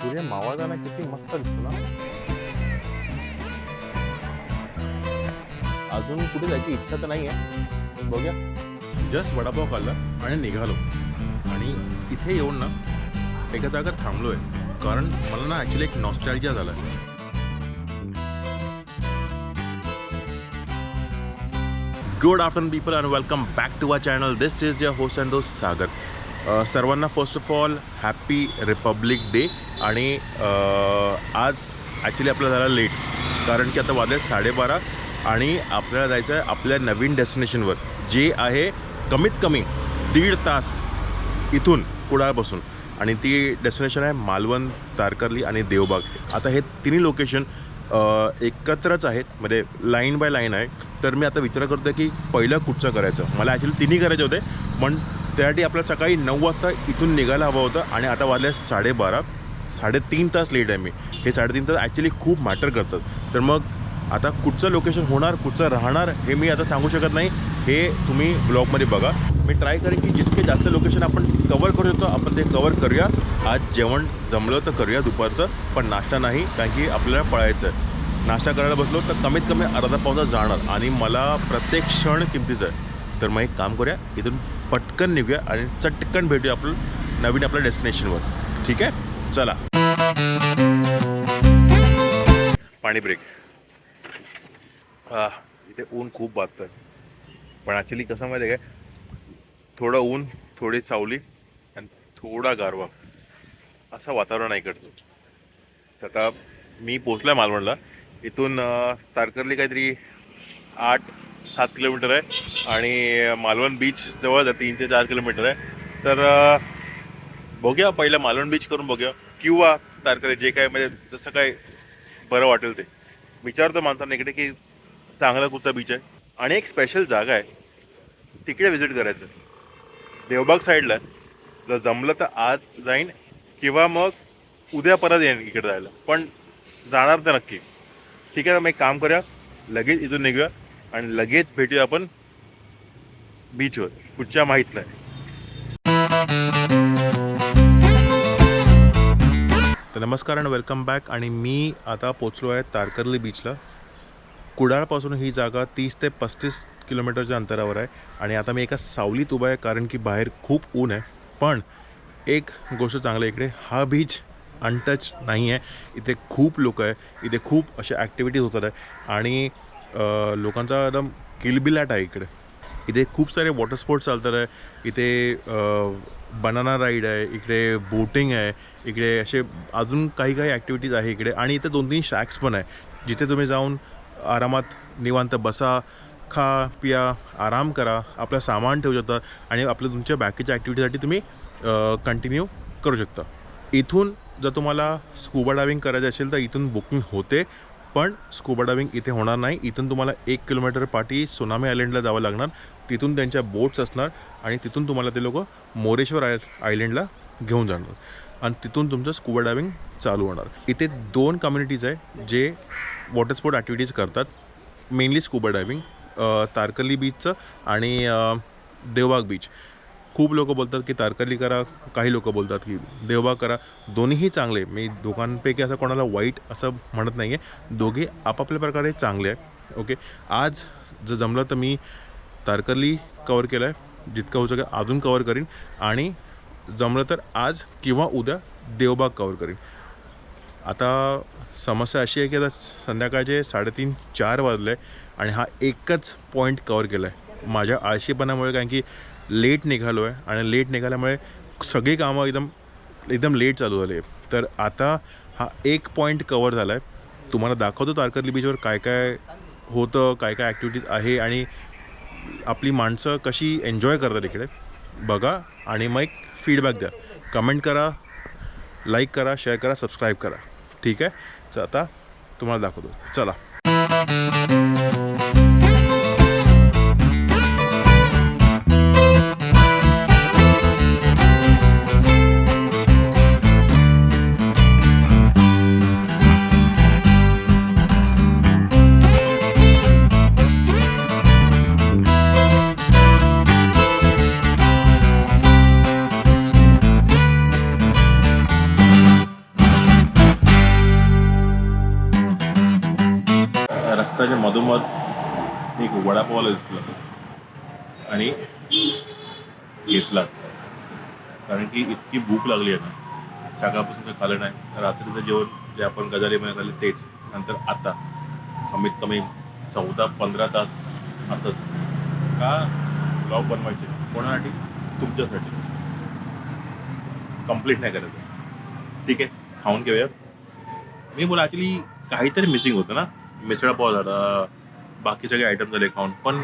सूर्य मावळताना किती मस्त दिसतो ना अजून कुठे जायची इच्छा तर नाही आहे बघूया. जस्ट वडापाव खाल्ला आणि निघालो. आणि इथे येऊन ना एका जागा थांबलो आहे कारण मला ना ॲक्च्युली एक नॉस्टॅल्जिया झाला good afternoon people and welcome back to a channel this is your host and दोस्त सागर सर्वांना first of all happy republic day आणि आज ॲक्च्युली आपल्याला झाला लेट कारण की आता वाजले साडेबारा आणि आपल्याला जायचं आहे आपल्या नवीन डेस्टिनेशनवर जे आहे कमीत कमी दीड तास इथून कुडाळपासून. आणि ती डेस्टिनेशन आहे मालवण तारकर्ली आणि देवबाग. आता हे तिन्ही लोकेशन एकत्रच आहेत. म्हणजे लाईन बाय लाईन आहे. तर मी आता विचार करतो की पहिलं कुठचं करायचं? मला ॲक्च्युली तिन्ही करायचे होते. पण त्यासाठी आपल्याला सकाळी नऊ वाजता इथून निघायला हवं होतं आणि आता वाजले साडेबारा. साडेतीन तास लेट आहे मी. हे साडेतीन तास ॲक्च्युली खूप मॅटर करतात. तर मग आता कुठचं लोकेशन होणार कुठचं राहणार हे मी आता सांगू शकत नाही. हे तुम्ही ब्लॉगमध्ये बघा. मी ट्राय करेन की जितके जास्त लोकेशन आपण कवर करू शकतो आपण ते कवर करूया. आज जेवण जमलं तर करूया दुपारचं पण नाश्ता नाही कारण की आपल्याला पळायचं आहे नाश्ता करायला बसलो तर कमीत कमी अर्धा पावसा जाणार. आणि मला प्रत्येक क्षण किमतीचं आहे. तर मग एक काम करूया इथून पटकन निघूया आणि चटकन भेटूया आपलं नवीन आपल्या डेस्टिनेशनवर ठीक आहे? चला. पाणी ब्रेक हा इथे ऊन खूप बाधतं पण ॲक्च्युली कसं माहिती आहे काय? थोडं ऊन थोडी चावली आणि थोडा गारवा. असं वातावरण आहे इकडचं. तर आता मी पोचलो आहे मालवणला. इथून तारकरली तारकर्ली काहीतरी आठ सात किलोमीटर आहे. आणि मालवण बीच जवळ तीन ते चार किलोमीटर आहे. तर बघूया पहिलं मालवण बीच करून बघूया. किंवा तारखेला जे काय म्हणजे जसं काय बरं वाटेल ते. विचारतो माणसांना इकडे की चांगला कुठचा बीच आहे? आणि एक स्पेशल जागा आहे. तिकडे व्हिजिट करायचं. देवबाग साईडला जर जमलं तर आज जाईन किंवा मग उद्या परत येईन इकडे जायला. पण जाणार तर नक्की. ठीक आहे तर मग एक काम करूया. लगेच इथून निघूया. आणि लगेच भेटूया आपण बीचवर कुठच्या माहीत नाही. तर नमस्कार आणि वेलकम बॅक आणि मी आता पोचलो आहे तारकर्ली बीचला कुडाळपासून ही जागा तीस ते पस्तीस किलोमीटरच्या अंतरावर आहे. आणि आता मी एका सावलीत उभा आहे कारण की बाहेर खूप ऊन आहे. पण एक गोष्ट चांगली आहे इकडे हा बीच अनटच नाही आहे इथे खूप लोक आहे. इथे खूप अशा ॲक्टिव्हिटीज होतात आहे. आणि लोकांचा एकदम किलबिलाट आहे इकडे. इथे खूप सारे वॉटर स्पोर्ट्स चालतात आहे. इथे बनाना राईड आहे इकडे बोटिंग आहे इकडे असे अजून काही काही ॲक्टिव्हिटीज आहे इकडे. आणि इथे दोन तीन शॅक्स पण आहे. जिथे तुम्ही जाऊन आरामात निवांत बसा खा पिया आराम करा आपलं सामान ठेवू शकता आणि आपल्या तुमच्या बाकीच्या ॲक्टिव्हिटीसाठी तुम्ही कंटिन्यू करू शकता. इथून जर तुम्हाला स्कुबा डायविंग करायचं असेल तर इथून बुकिंग होते पण स्कुबा डायविंग इथे होणार नाही. इथून तुम्हाला एक किलोमीटर पाठी सोनामी आयलंडला जावं लागणार. तिथून त्यांच्या बोट्स असणार आणि तिथून तुम्हाला ते लोक मोरेश्वर आय आयलंडला घेऊन जाणार. आणि तिथून तुमचं स्कुबा डायविंग चालू होणार. इथे दोन कम्युनिटीज आहे जे वॉटर स्पोर्ट ॲक्टिव्हिटीज करतात. मेनली स्कुबा डायविंग तारकर्ली बीचचं आणि देवबाग बीच खूप लोक बोलतात की तारकर्ली करा काही लोक बोलतात की देवबाग करा. दोन्हीही चांगले मी दोघांपैकी असं कोणाला वाईट असं म्हणत नाही आहे दोघे आपापल्या प्रकारे चांगले आहे ओके? आज जर जमलं तर मी तारकर्ली कवर केलं आहे जितकं होऊ सकेल अजून कवर करीन. आणि जमलं तर आज किंवा उद्या देवबाग कवर करीन. आता समस्या अशी आहे की आता संध्याकाळचे साडेतीन चार वाजले आणि हा एकच पॉईंट कवर केला आहे माझ्या आळशीपणामुळे कारण की लेट निघालो आहे आणि लेट निघाल्यामुळे सगळी कामं एकदम एकदम लेट चालू झाले तर आता हा एक पॉईंट कवर झाला आहे तुम्हाला दाखवतो तारकर्ली बीचवर काय काय होतं काय काय ॲक्टिव्हिटीज आहे आणि आपली माणसं कशी एन्जॉय करतात इकडे बघा आणि मग एक फीडबॅक द्या. कमेंट करा लाईक करा शेअर करा सबस्क्राईब करा. ठीक आहे? तर आता तुम्हाला दाखवतो. चला. आणि घेतला कारण की इतकी भूक लागली आहे ना. सकाळपासून काही खाल्लं नाही. रात्रीचं जेवण जे आपण गजालीमध्ये खाल्लं तेच. नंतर आता. कमीत कमी चौदा पंधरा तास असंच. का ब्लॉग बनवायचे? कोणासाठी? तुमच्यासाठी. कंप्लीट नाही करायचं. ठीक आहे. खाऊन घेऊया मी बोला ॲक्च्युली काहीतरी मिसिंग होतं ना. मिसळा पाव झाला. बाकी सगळे आयटम झाले खाऊन. पण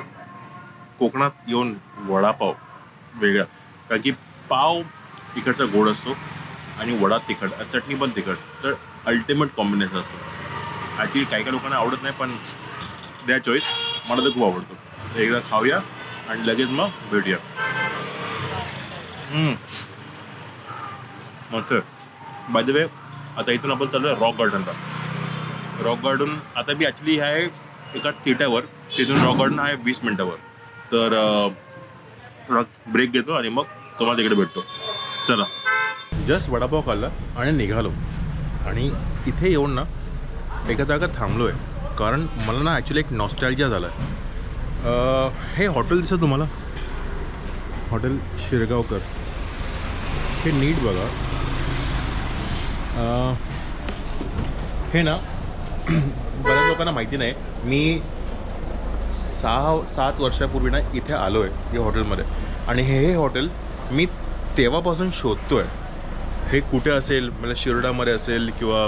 कोकणात येऊन वडापाव वेगळा. कारण की पाव तिखटचा गोड असतो आणि वडा तिखट आणि चटणी पण तिखट. तर अल्टिमेट कॉम्बिनेशन असतो. ॲक्च्युली काही काही लोकांना आवडत नाही पण द्या चॉईस मला तर खूप आवडतो. तर एकदा खाऊया आणि लगेच मग भेटूया. मस्त. बाय द वे आता इथून आपण चाललो आहे रॉक गार्डनला रॉक गार्डन आता मी ॲक्च्युली आहे एका थिएटरवर. तिथून रॉक गार्डन आहे वीस मिनटावर. तर थोडा ब्रेक घेतो आणि मग तुम्हाला तिकडे भेटतो. चला. जस्ट वडापाव खाल्ला आणि निघालो. आणि इथे येऊन ना एका जागा थांबलो आहे कारण मला ना ॲक्च्युली एक नॉस्टॅल्जिया झाला आहे हे हॉटेल दिसतं तुम्हाला? हॉटेल शिरगावकर. हे नीट बघा. हे ना बऱ्याच लोकांना माहिती नाही. मी सहा सात वर्षापूर्वी ना इथे आलो आहे या हॉटेलमध्ये. आणि हे हे हॉटेल मी तेव्हापासून शोधतो आहे हे कुठे असेल? मला शिरोडामध्ये असेल किंवा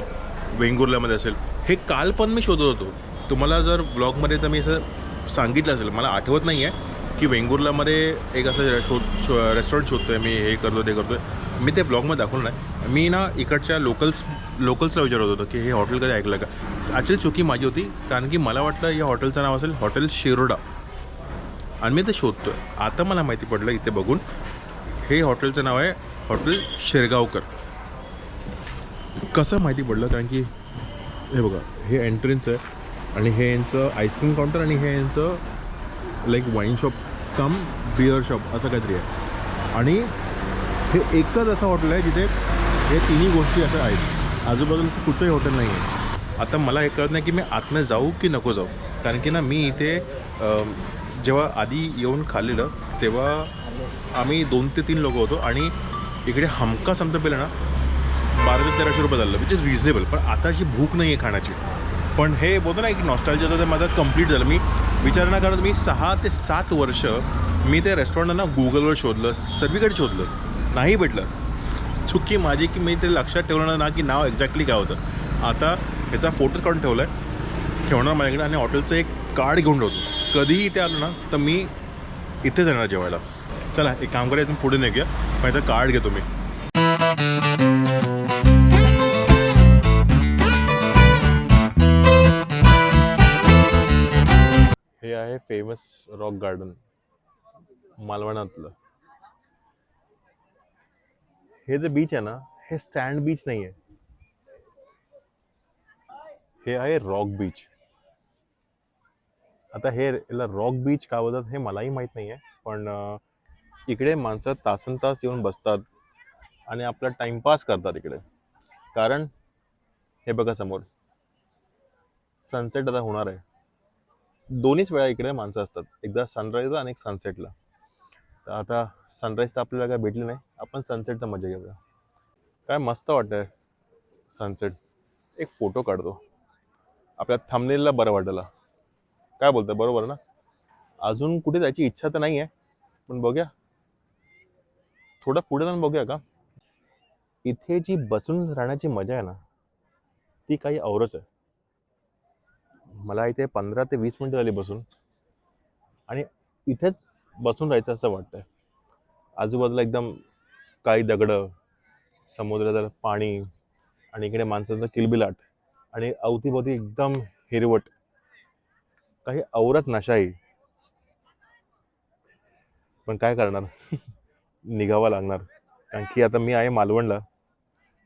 वेंगुर्ल्यामध्ये असेल. हे काल पण मी शोधत होतो. तुम्हाला जर ब्लॉगमध्ये तर मी असं सांगितलं असेल मला आठवत नाही आहे की वेंगुर्ल्यामध्ये एक असं शोध शो रेस्टॉरंट शोधतो आहे मी हे करतो ते करतो आहे मी ते ब्लॉगमध्ये दाखवलं नाही मी ना इकडच्या लोकल्स लोकल्सला विचारत होतो की हे हॉटेल कधी ऐकलं का? ॲक्च्युली चुकी माझी होती कारण की मला वाटलं या हॉटेलचं नाव असेल हॉटेल शिरोडा. आणि मी ते शोधतो आहे आता मला माहिती पडलं इथे बघून हे हॉटेलचं नाव आहे हॉटेल शिरगावकर. कसं माहिती पडलं? कारण की हे बघा हे एंट्रन्स आहे आणि हे यांचं आईस्क्रीम काउंटर आणि हे यांचं like wine shop come beer shop असं काहीतरी आहे. आणि हे एकच असं हॉटेल आहे जिथे हे तिन्ही गोष्टी अशा आहेत. आजूबाजूचं कुठचंही हॉटेल नाही आहे. आता मला हे कळत नाही की मी आतमध्ये जाऊ की नको जाऊ. कारण की ना मी इथे जेव्हा आधी येऊन खाल्लेलं तेव्हा आम्ही दोन ते तीन लोक होतो आणि इकडे हमखास आमचं पेलं ना बारा ते तेराशे रुपये झालं विच इज रिजनेबल पण आता अशी भूक नाही आहे खाण्याची. पण हे बोलतो ना एक नॉस्टाईल होतं ते माझं कंप्लीट झालं. मी विचार ना करत मी सहा ते सात वर्ष मी ते रेस्टॉरंटना गुगलवर शोधलं सर्वीकडे शोधलं. नाही भेटलं. चुकी माझी की मी ते लक्षात ठेवलं ना की नाव एक्झॅक्टली काय होतं. आता ह्याचा फोटो काढून ठेवला आहे ठेवणार माझ्याकडे आणि हॉटेलचं एक कार्ड घेऊन ठेवतो. कधीही इथे आलो ना तर मी इथे जाणार जेवायला. चला एक काम करायचं इथून पुढे नाही पण कार्ड घेतो मी. हे आहे फेमस रॉक गार्डन मालवणातलं. हे जे बीच आहे ना हे सँड बीच नाही आहे हे आहे रॉक बीच आता हे याला रॉक बीच का बोलतात हे मलाही माहीत नाही आहे पण इकडे माणसं तासन तास येऊन बसतात आणि आपला टाइमपास करतात इकडे. कारण हे बघा समोर. सनसेट आता होणार आहे. दोन्हीच वेळा इकडे माणसं असतात. एकदा सनराईजला आणि एक सनसेटला तर आता सनराईज तर आपल्याला काय भेटली नाही. आपण सनसेटचा मजा घेऊया. काय मस्त वाटतंय सनसेट एक फोटो काढतो. आपल्या थांबलेला बरं वाटलं. काय बोलतं बरोबर ना? अजून कुठे जायची इच्छा तर नाही आहे पण बघूया. थोडं पुढे जाऊन बघूया का? इथे जी बसून राहण्याची मजा आहे ना ती काही औरच आहे. मला इथे पंधरा ते वीस मिनटं झाली बसून. आणि इथेच बसून राहायचं असं वाटतंय. आजूबाजूला एकदम काही दगडं समुद्राचं पाणी आणि इकडे माणसाचं किलबिलाट आणि अवतीभोवती एकदम हिरवट. काही औरच नशाही. पण काय करणार? निघावं लागणार. कारण की आता मी आहे मालवणला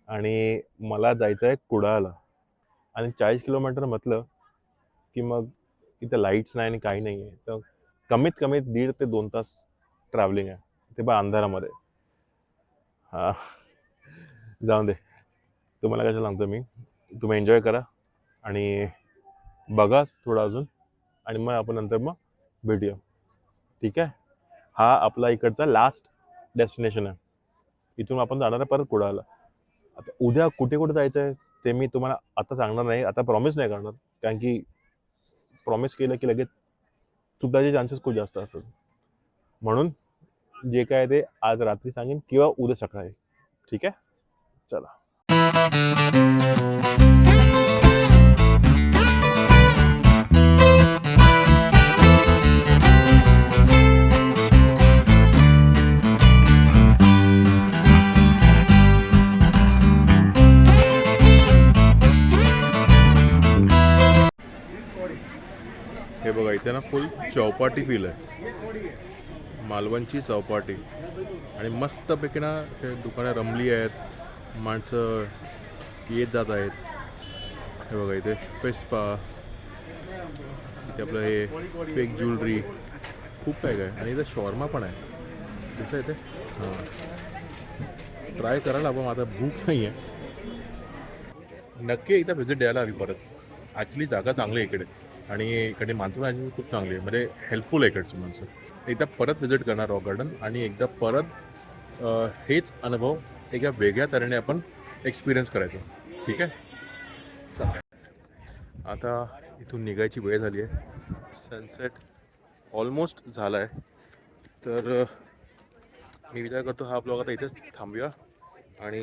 आणि मला जायचं आहे कुडाळला. आणि चाळीस किलोमीटर म्हटलं की मग इथं लाईट्स नाही आणि काही नाही आहे तर कमीत कमी दीड ते दोन तास ट्रॅव्हलिंग आहे. ते बा अंधारामध्ये. हां. जाऊन दे. तुम्हाला कसं सांगतो मी. तुम्ही एन्जॉय करा आणि बघा थोडं अजून आणि मग आपण नंतर मग भेटूया. ठीक आहे? हा आपला इकडचा लास्ट डेस्टिनेशन आहे. इथून आपण जाणार आहे परत कुडाळला. आता उद्या कुठे कुठे जायचं आहे ते मी तुम्हाला आता सांगणार नाही. आता प्रॉमिस नाही करणार. कारण की प्रॉमिस केलं की लगेच चुकायचे चान्सेस खूप जास्त असतात. म्हणून जे काय ते आज रात्री सांगेन किंवा उद्या सकाळी. ठीक आहे? चला. इथे ना फुल चौपाटी फील आहे. मालवणची चौपाटी. आणि मस्तपैकी ना हे दुकानं रमली आहेत. माणसं येत जात आहेत. हे बघा इथे फेस्पा इथे आपलं हे फेक ज्वेलरी खूप काय काय. आणि इथं शॉर्मा पण आहे. दिसतं इथे? हां. ट्राय करायला आपण आता भूक नाही आहे नक्की एकदा व्हिजिट द्यायला हवी परत. ॲक्च्युली जागा चांगली आहे इकडे. आणि इकडे माणसं पण खूप चांगली आहे. म्हणजे हेल्पफुल आहे इकडची माणसं. एकदा परत व्हिजिट करणार रॉक गार्डन आणि एकदा परत हेच अनुभव एका वेगळ्या तऱ्हेने आपण एक्सपिरियन्स करायचो. ठीक आहे? चालेल. आता इथून निघायची वेळ झाली आहे. सनसेट ऑलमोस्ट झाला आहे तर मी विचार करतो हा ब्लॉग आता इथेच थांबूया. आणि